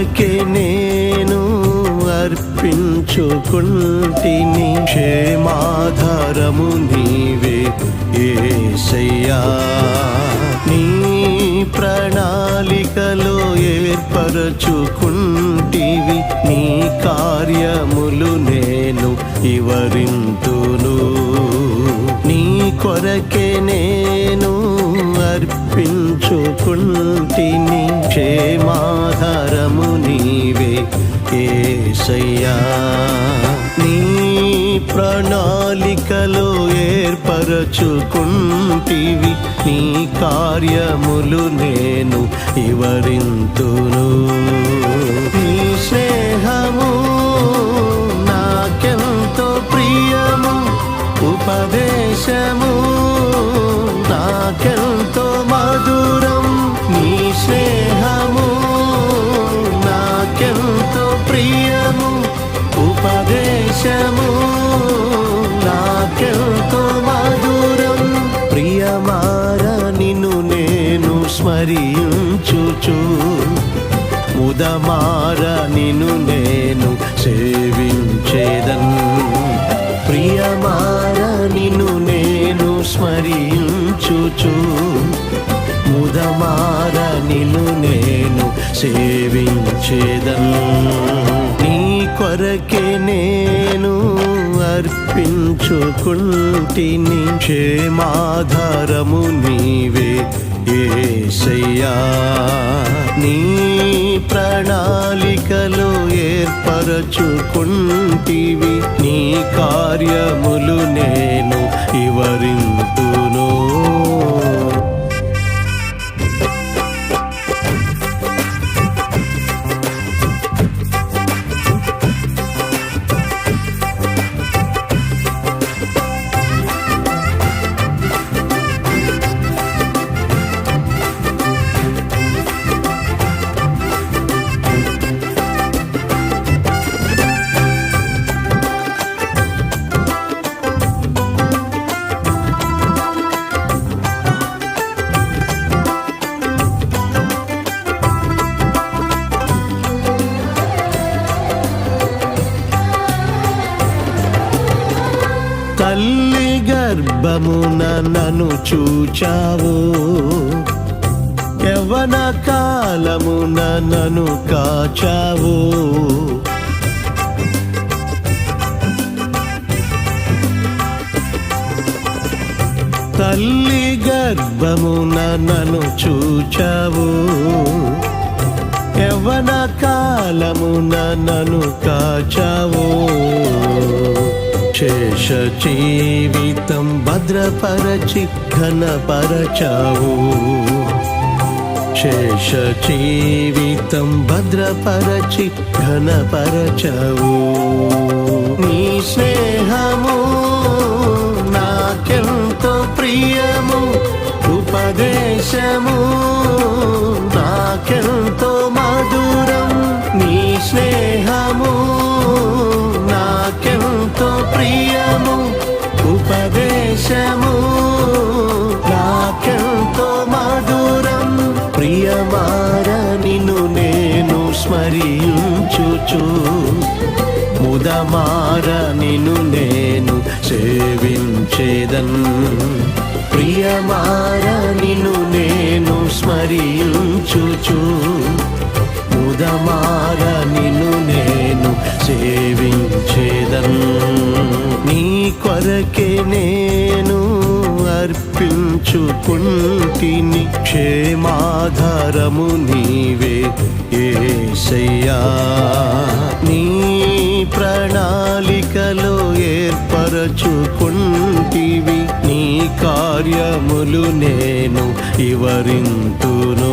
నీ కొరకే నేను అర్పించుకుంటిని. క్షేమాధారము నీవే ఏసయ్యా. నీ ప్రణాళికలో ఏర్పరచుకుంటివి. నీ కార్యములు నేను వివరింతును. నీ కొరకే నేను అర్పించుకుంటిని క్షేమాధారము నీవే ఏసయ్యా. నీ ప్రణాళికలో ఏర్పరచుకుంటివి నీ కార్యములు నేను వివరింతును. నీ స్నేహము నాకెంతో ప్రియము ఉపదేశము స్నేహము నాకెంతో ప్రియము ఉపదేశము నాకెంతో మధురం. ప్రియమార నిన్ను నేను స్మరించుచు. ముదమార నిన్ను నేను సేవించేదన్. ప్రియమార నిన్ను నేను స్మరించుచు. ముదమార సేవించేదను. నీ కొరకే నేను అర్పించుకుంటిని. క్షేమాధారము నీవే ఏసయ్యా. నీ ప్రణాళికలు ఏర్పరచుకుంటివి. నీ కార్యము గర్భమున నన్ను చూచావు. యవన కాలమున నన్ను కాచావు. తల్లి గర్భమున నన్ను చూచావు. యవన కాలమున నన్ను కాచావు. శేష జీవితం భద్రపరచి ఘనపరచావు శేష జీవితం భద్రపరచి ఘనపరచావు నీ స్నేహము నాకెంతో ప్రియము ఉపదేశము స్మరించుచు ముదమార నిను నేను సేవించేదన్. ప్రియమార నిను నేను స్మరించుచు. ముదమార నిన్ను నేను సేవించేదన్. నీ కొరకే నేను అర్పించుకుంటిని క్షేమాధారము నీవే ఏసయ్యా. నీ ప్రణాళికలో ఏర్పరచుకుంటివి నీ కార్యములు నేను వివరింతును.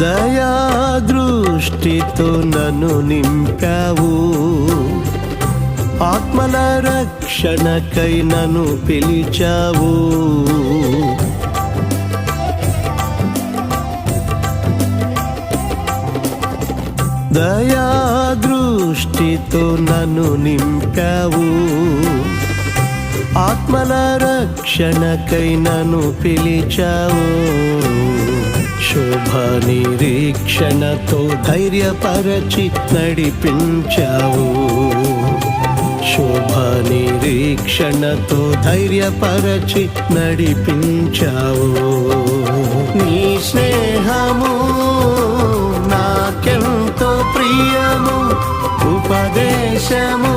దయా దృష్టితో నన్ను నింపావు. ఆత్మల రక్షణకై నన్ను పిలిచావు. దయా దృష్టితో నన్ను నింపావు. ఆత్మల రక్షణకై నన్ను పిలిచావు. శుభ నిరీక్షణతో ధైర్యపరచి నడిపించావు. శుభ నిరీక్షణతో ధైర్యపరచి నడిపించావు. నీ స్నేహము నాకెంతో ప్రియము ఉపదేశము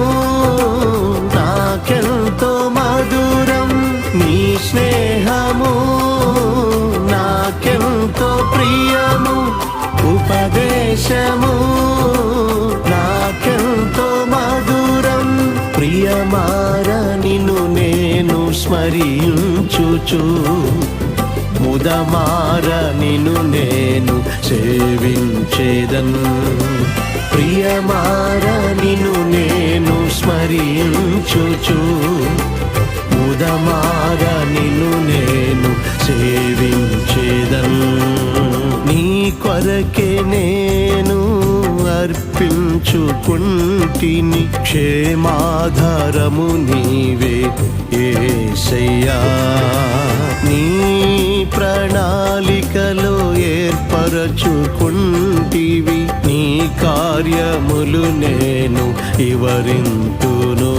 నాకెంతో మధురం. నీ స్నేహము నాకెంతో ప్రియము ఉపదేశము నాకెంతో మధురం. ప్రియమార నిన్ను నేను స్మరించుచు. ముదమార నిన్ను నేను సేవించేదన్. ప్రియమార నిన్ను నేను స్మరించుచు. ముదమార నిన్ను నేను సేవించేదను. నీ కొరకే నేను అర్పించుకుంటిని క్షేమాధారము నీవే ఏసయ్యా. నీ ప్రణాళికలో ఏర్పరచుకుంటివి నీ కార్యములు నేను వివరింతును.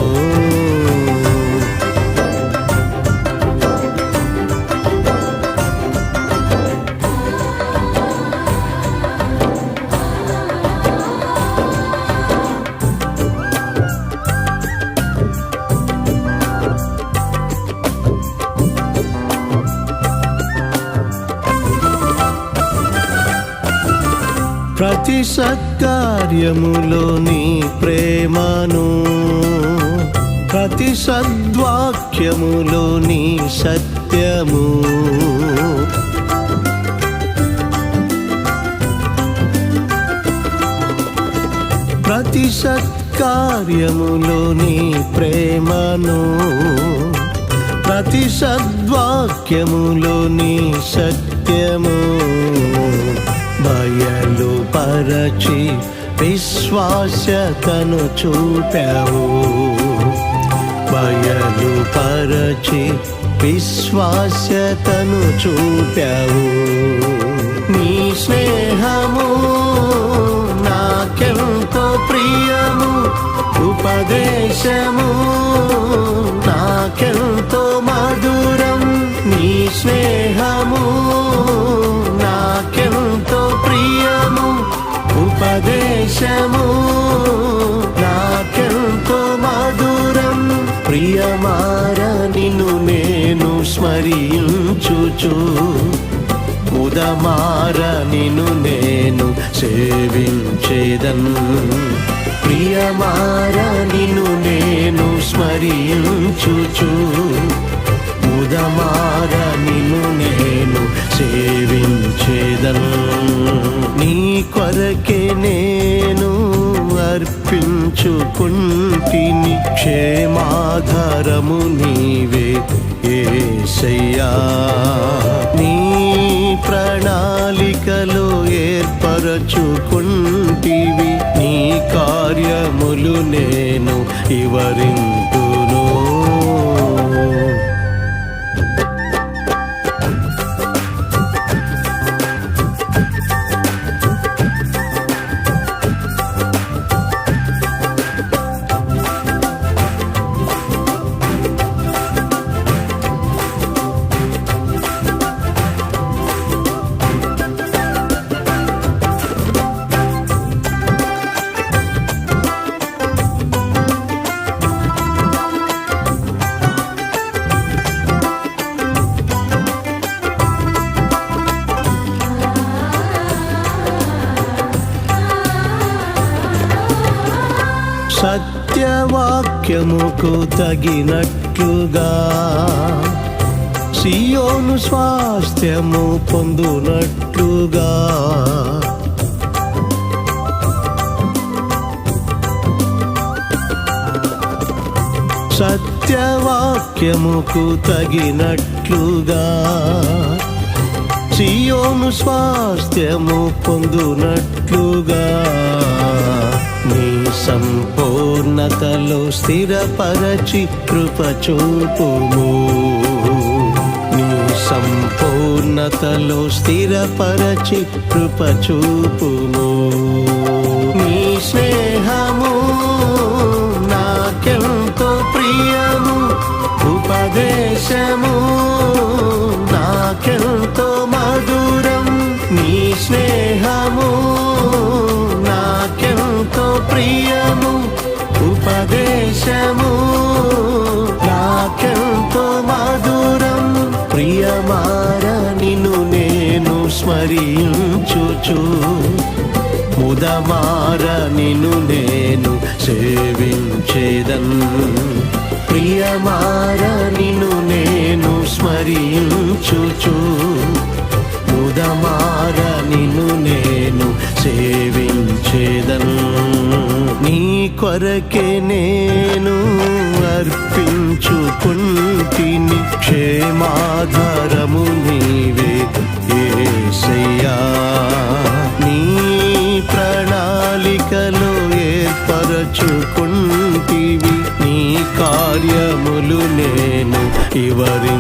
సత్కార్యములో నీ ప్రేమను ప్రతి సద్వాక్యములో నీ సత్యము. ప్రతి సత్కార్యములో నీ ప్రేమను ప్రతి సద్వాక్యములో నీ సత్యము. బయలు పరచి విశ్వాసతను చూపావు. బయలు పరచి విశ్వాసతను చూపావు. నీ స్నేహము నాకెంతో ప్రియము ఉపదేశము నాకెంతో మధురం. నీ స్నేహము ఉపదేశము నాకెంతో మధురం. ప్రియమార నిన్ను నేను స్మరించుచు. ఉదమార నిన్ను నేను సేవించేదన్. ప్రియమార నిన్ను ఆధారము నీవే ఏషయ్యా నీ ప్రణాళికలో ఏర్పరచుకుంటివి. నీ కార్యములు నేను వివరింతును సత్యవాక్యముకు తగినట్లుగా సియోను స్వాస్థ్యము పొందునట్లుగా. సత్యవాక్యముకు తగినట్లుగా సియోను స్వాస్థ్యము పొందునట్లుగా. నీ సంపూర్ణతలో స్థిరపరచి కృపచూపుము. నీ సంపూర్ణతలో స్థిరపరచి కృపచూపుము. నీ స్నేహము నాకెంతో ప్రియము ఉపదేశము నాకెంతో ప్రియము ఉపదేశము. నాకెంతో మధురం ప్రియమార నిన్ను నేను స్మరించుచు. ముదమార నిన్ను నేను సేవించేదన్. ప్రియమార నిన్ను నేను స్మరించుచు. ముదమార నిన్ను నేను సేవించేదన్. నీ కొరకే నేను అర్పించుకుంటిని క్షేమాధారము నీవే ఏసయ్యా. నీ ప్రణాళికలు ఏర్పరచుకుంటివి నీ కార్యములు నేను ఇవరి